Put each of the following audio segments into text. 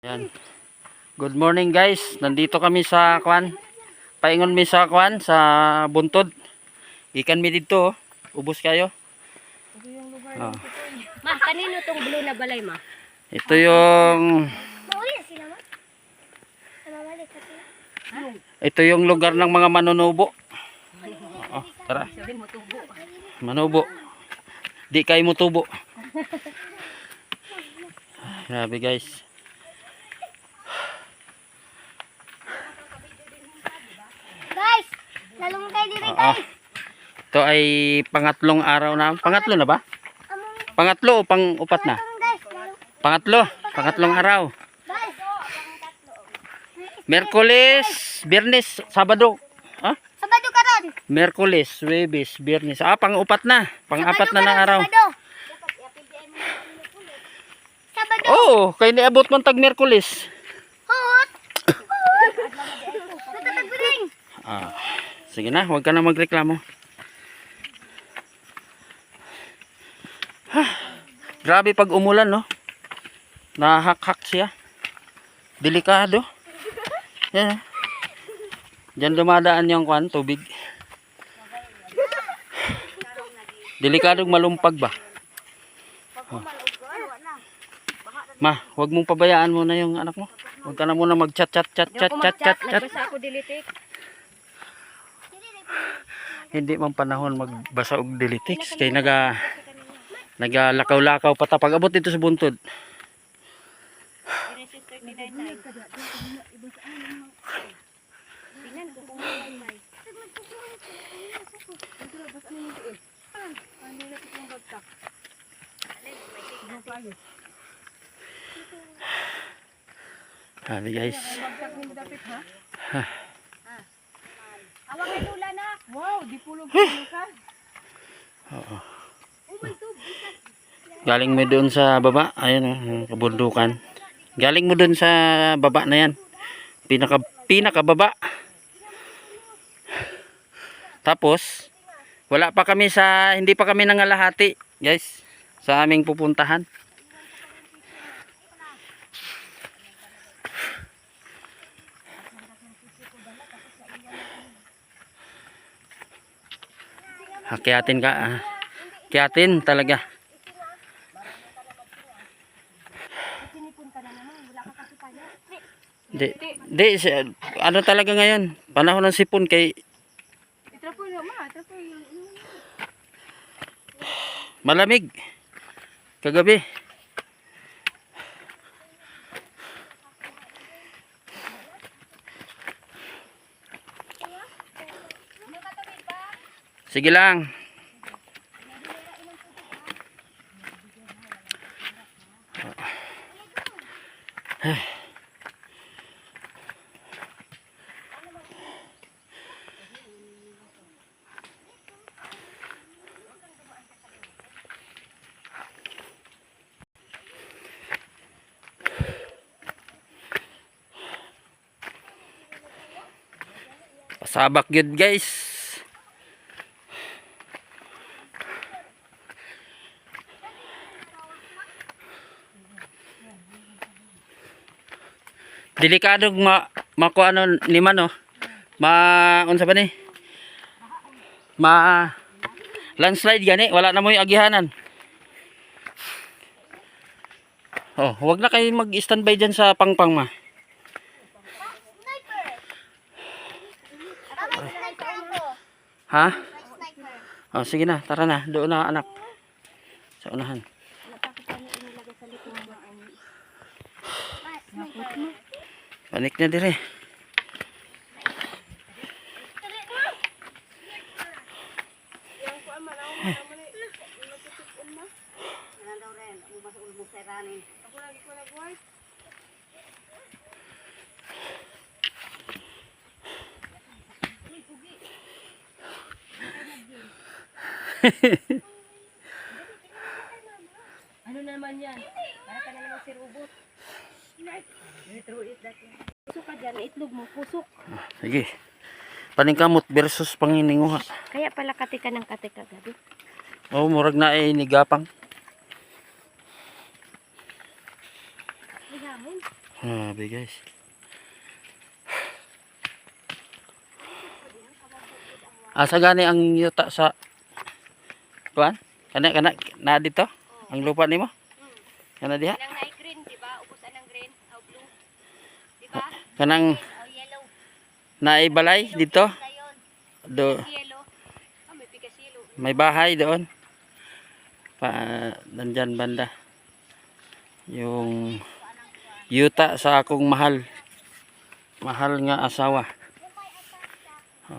Yan. Good morning guys. Nandito kami sa kwan. Paingon mi sa kwan sa buntod. Ikan mi dito. oh. Ubos kayo. Oh. Ma, kanino tong blue na balay, ma? Ito yung ito yung lugar ng mga manunubo. Oh, tara. Manubo. Di kayo mo tubo. Grabe. Guys, guys. Ito ay pangatlong araw na. Pangatlo na ba? Pangatlo o pang-upat na? Pangatlo. Pangatlong araw. Merkulis, Biyernes, Sabado. Ha? Sabado ka ron. Merkulis, Webes, Biyernes. Ah, pang-upat na. Pang-apat na ng araw. Sabado. Oo, kay niabot man tag Merkulis. Hot. Natatagbiring. Ah, sige na, huwag ka na magreklamo. Ha, grabe pag umulan, no? Nahak-hak siya. Delikado. Yan. Diyan dumadaan yung kwan, tubig. Delikadong malumpag ba? Oh. Ma, huwag mong pabayaan muna yung anak mo. Huwag ka na muna mag-chat, chat, chat, chat, chat, chat, chat. Nagbasa ako dilitik. Hindi man panahon magbasa og dilitix kay naga nagalakaw-lakaw pa ta pag abot dito sa buntod. Sabi guys Awang kay Lula na. Wow, di pulog-pulog ka. galing mo doon sa baba. Ayun oh, kabundukan. Galing mo doon sa baba na yan. Pinaka pinaka baba tapos wala pa kami sa hindi pa kami nangalahati guys sa aming pupuntahan Hakiatin ka. Ah. Hakiatin talaga. Di, di, ano talaga ngayon? Panahon ng sipon kay malamig. Kagabi. Sige lang. Pasabak yun guys. Delikadong ma makuha ano ni man oh. Ma unsa ba ni? Ma landslide gani wala na mo agihanan. Oh, wag na kayo mag-standby diyan sa pangpang ma. Ha? Oh, sige na, tara na. Doon na anak. Sa unahan. Panik na dire. Ano na naman yan? Para ka na naman si Robot. Throw it that way. Pusok ka dyan. Itlog mo. Pusok. Sige. Paningkamot versus pangininguha. Kaya pala katika ng katika gabi. Oh, murag na ay nigapang. Ligamon. Grabe guys. Asa gani ang yuta sa kuan? Kana kana na dito? Ang lupa nimo? Kana diha? Nang na green, di ba? Ubos ang green, how blue. Di ba? Kanang naibalay dito? Do may bahay doon. Pa nandyan banda. Yung yuta sa akong mahal. Mahal nga asawa.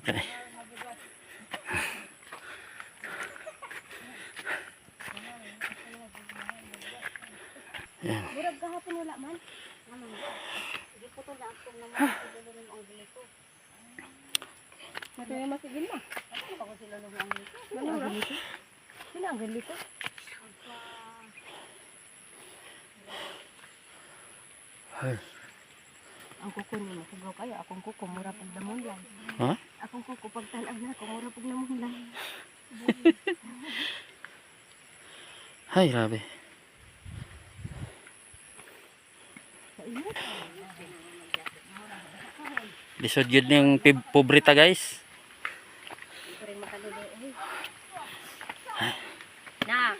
Okay. Murag kahapon wala man. Akong naman. Siguro ang ganito. Mata yung masigil mo. Ano ako sila nung ang ganito? Ano ang ganito? Sino ang ganito? Ay. Ang kuko ni masugaw kayo. Akong kuko mura pag namunlan. Ha? Akong kuko pag talang na. Akong mura pag namunlan. Ay, grabe. Lisod yun yung pobrita guys. Na.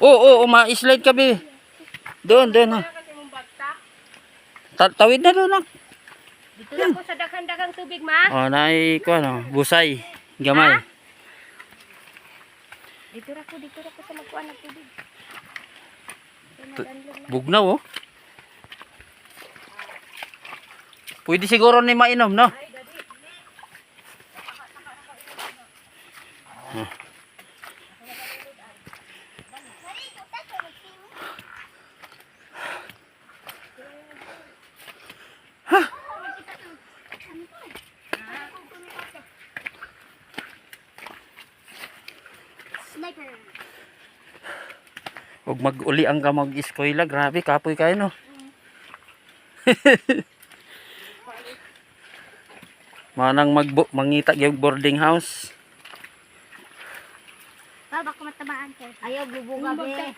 Oo, oo, oo, ma-slide ka, be. Doon, doon. ha. Ta- tawid na doon. ha. Dito na ko sa daghang-daghang tubig ma. Oh, nai ko ano, busay. Gamay. Dito ra ko, dito ra ko sa magkuan ng tubig. Ito na danlog na. Bugnaw, oh. Pwede siguro ni mainom, no? Sniper. Mag-uli ang ka mag-eskwela. Grabe, kapoy kayo, no? Manang mag mangita yung boarding house. Pa, baka matamaan ko. Ayaw bubuga be.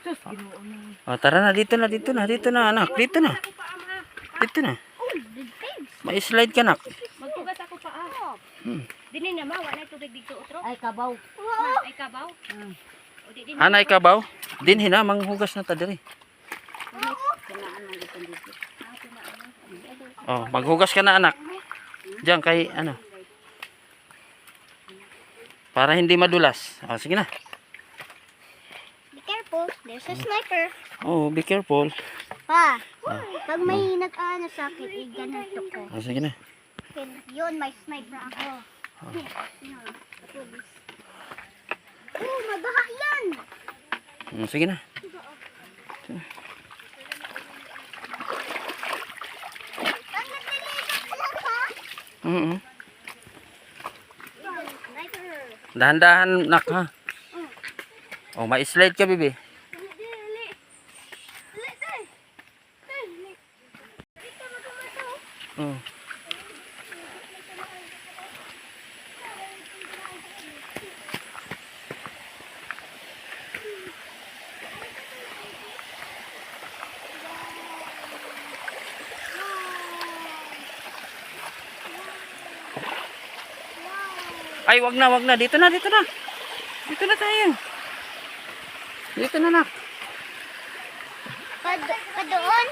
Sus, Ah. ginoo na. Oh, tara na, dito na, dito na, dito na, anak. Dito na, dito na. Oh, the things. May slide ka, nak. Magtugas ako pa ah. Hmm. Dini na ma, wala tubig dito utro. Ay, kabaw. Ah, Ay kabaw. Din. Anay ka ba? Din hina, manghugas na ta diri. Oh, maghugas ka na, anak. Diyan kay ano. Para hindi madulas. Oh, sige na. Be careful. There's a sniper. Oh, be careful. Pa, pag may nag-ano sa akin, eh, ganito ko. Oh, sige na. Yun, may sniper ako. Oh! Oh, sige na. Nagliligat ka lang pa, Mm sniper. Dahan-dahan, nak, ha? Oh, may slide ka, bibi. Ay, wag na, wag na. Dito na, dito na. Dito na tayo. Dito na, nak. Pa, pa doon.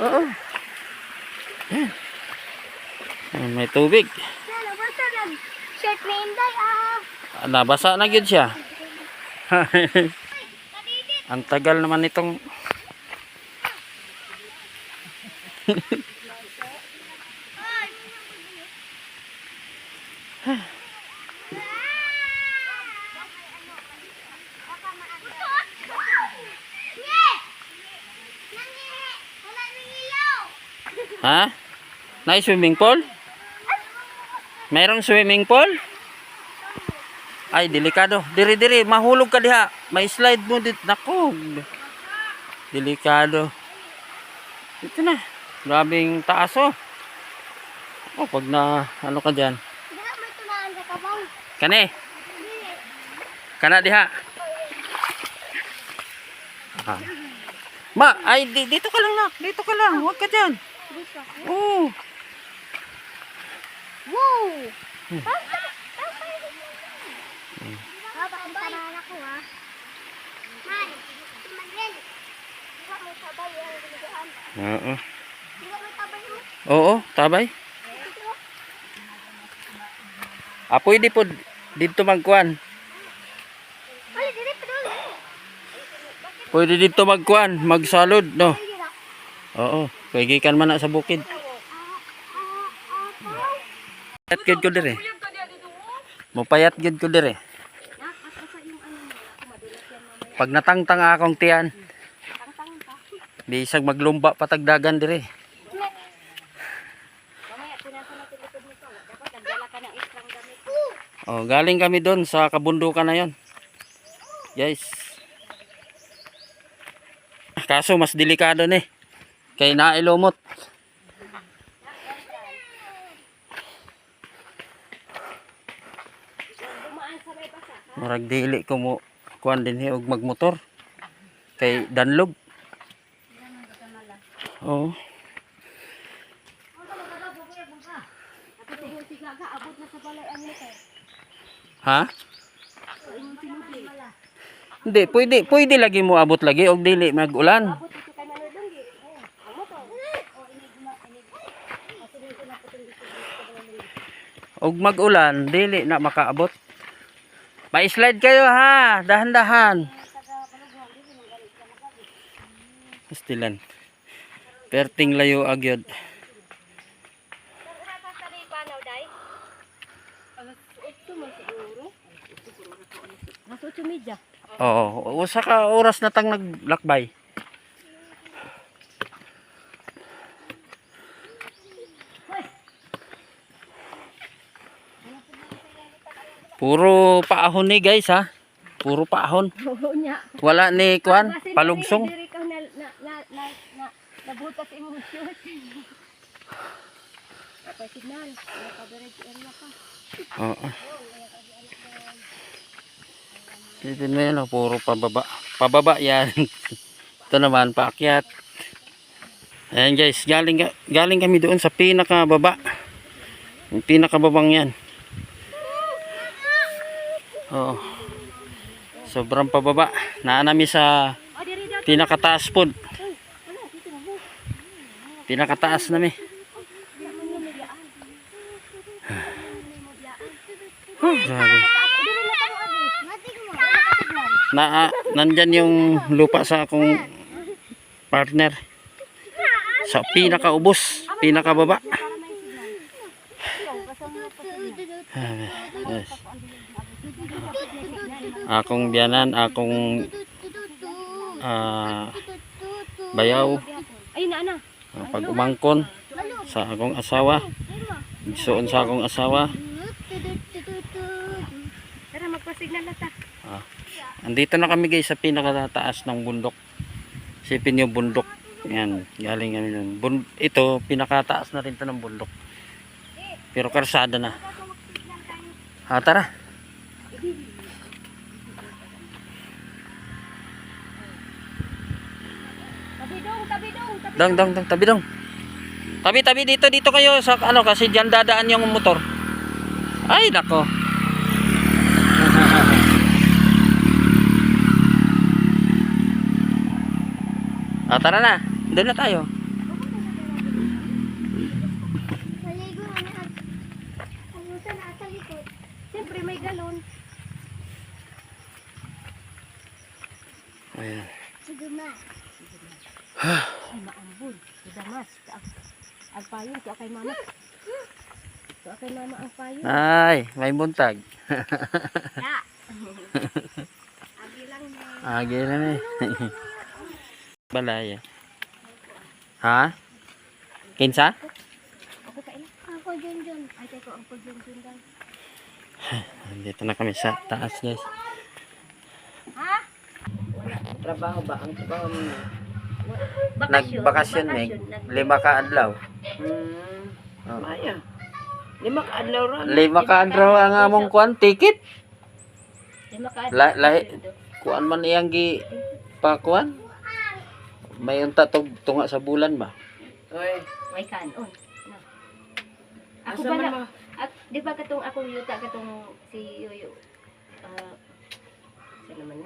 Oo. Yan. Ayan, May tubig. Nalabasa lang. Shirt na inday, ah. Ah, Nabasa na yun siya. Ang tagal naman itong... Ha? May swimming pool? Merong swimming pool? Ay, delikado. Diri, diri, mahulog ka diha. May slide mo dit. Nako. Delikado. Ito na. Grabing taas oh. Oh, pag na, ano ka dyan. Diha, may tunaan sa kabaw. Kani. Kana diha. Ah. Ma, ay di, dito ka lang nak. Dito ka lang. Huwag ka dyan. Oo. Wow! Binugaan? Oo. Oo, tabay. Ah, pwede po dito magkuan. Pwede dito magkuan, magsalod, no? Oo, pwede kan man na sa bukid. Payat gid ko dire. Mupayat gid ko dire. Pag natangtang akong tiyan, bisag maglumba patagdagan dire. Oh, galing kami doon sa kabundukan na 'yon. Guys. Kaso mas delikado ni. Kay nailumot. Murag dili ko mo kuan din og magmotor. Kay danlog. Oh. Ha? Hindi, pwede, pwede lagi mo abot lagi og dili magulan. Abot ito kay Manodonggi. Ayan, ang motor. O, inig na, inig. Kasi dito na po itong dito dito sa balay. Og magulan, dili na makaabot. Pa-slide kayo ha, dahan-dahan. Pastilan. Perting layo agyod. Nakakas ka rin panaw, day? Alas 8 mo siguro. Alas 8 media. Oo, usa ka oras na tang naglakbay. Puro paahon ni guys ha. Puro paahon. Wala ni Kasi palugsong. Na, na, na, na, na, nabutas imong shoot. Signal, area ka. Oo. Mo yan, oh, puro pababa. Pababa yan. Ito naman, paakyat. Ayan guys, galing, galing kami doon sa pinakababa. Yung pinakababang yan. Oo. Sobrang pababa. Naanami sa pinakataas po. Pinakataas nami. Oh, grabe. Na ah, nandyan yung lupa sa akong partner sa pinakaubos pinakababa. Ah, yes. Akong biyanan akong ah, bayaw. Ana. ah, pag umangkon sa akong asawa. Igsuon sa akong asawa. Tara, magpa-signal na ta. ah, andito na kami guys sa pinakataas ng bundok. Sipin yung bundok. Yan galing kami nun Bun- ito pinakataas na rin to ng bundok. Pero karsada na. Ah, tara Dong, tabi dong, tabi. dong tabi tabi dito dito kayo sa ano kasi diyan dadaan yung motor ay nako ah, tara na doon na tayo likod. Siyempre may galon. Ayan. Sige ma. Ay, maambun. Idamas. Ang, ang payon ko kay mama. Ko kay mama ang payon. ay may buntag Ya. Abi lang na. Agi na eh. Balaya. Ha? Kinsa? Ako kain. Ako dyan dyan. Ay, teko, ang pagdundun daw. Dito na kami sa taas guys. Trabaho ba? Ang trabaho mo? Bakasyon. Nagbakasyon. Nag- Lima ka adlaw. Hmm. Oh. Maya. Lima ka adlaw ron. Lima ka adlaw ang among kuan ticket. Lima ka- La, lahi, kuan man iyang gi pa kuan? May unta tog tunga sa bulan ba? Oy, May kanon. Na. Ako asa at, di ba katong ako yuta, katong si Yoyo,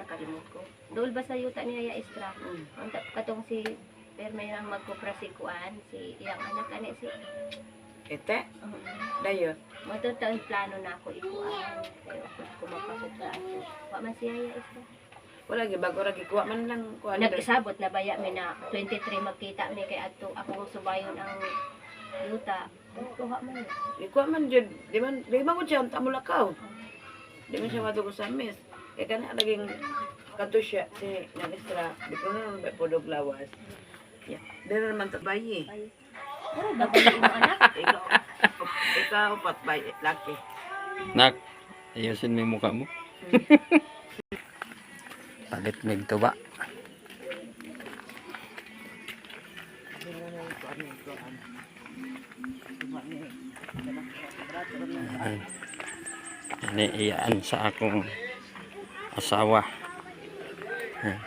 nakalimut ko. Dool ba sa yuta ni Yaya Istra? Mm. Katong si, pero may nang magkupra si Kuan, si iyang anak, ani si, Ite, um, dayo. matutang plano na ako ikuan. Kaya ako kumapakupra ako. Wa man si Yaya Istra. Wala gi bago ra gikuha man lang kuan. Nag-isabot na baya mi na 23 magkita mi kay adto akong subayon ang yuta. Kuha man. Ikuha man jud, di man di man ko siya unta mulakaw. Di man siya matugo sa mes. Kaya kana laging kato siya si Nanistra. Di ko na may pudog lawas. Yeah. Dili naman ta bayi. Pero babaliin mo anak. Ikaw, ikaw pat bayi, laki. Nak, ayusin mo yung mukha mo. Palit mig to ba? Ayan. Iniiyaan sa akong asawa. Ayan.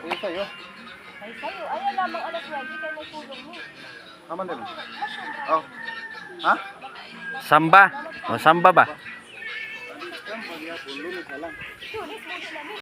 Uy, sa'yo. Ay kayo, ayaw lamang alas lagi kay may tulong mo. Aman din. Oh. Ha? Samba. O, samba ba? Lunes na lang.